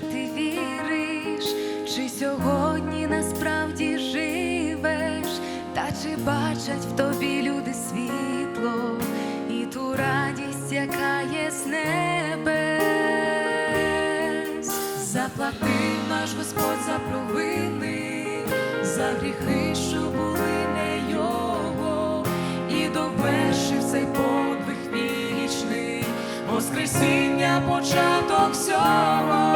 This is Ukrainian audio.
Ти віриш, чи сьогодні насправді живеш, та чи бачать в тобі люди світло і ту радість, яка є з небес, заплатив наш Господь за провини, за гріхи, що були не його, і довершив цей подвиг вічний, Воскресіння початок всього.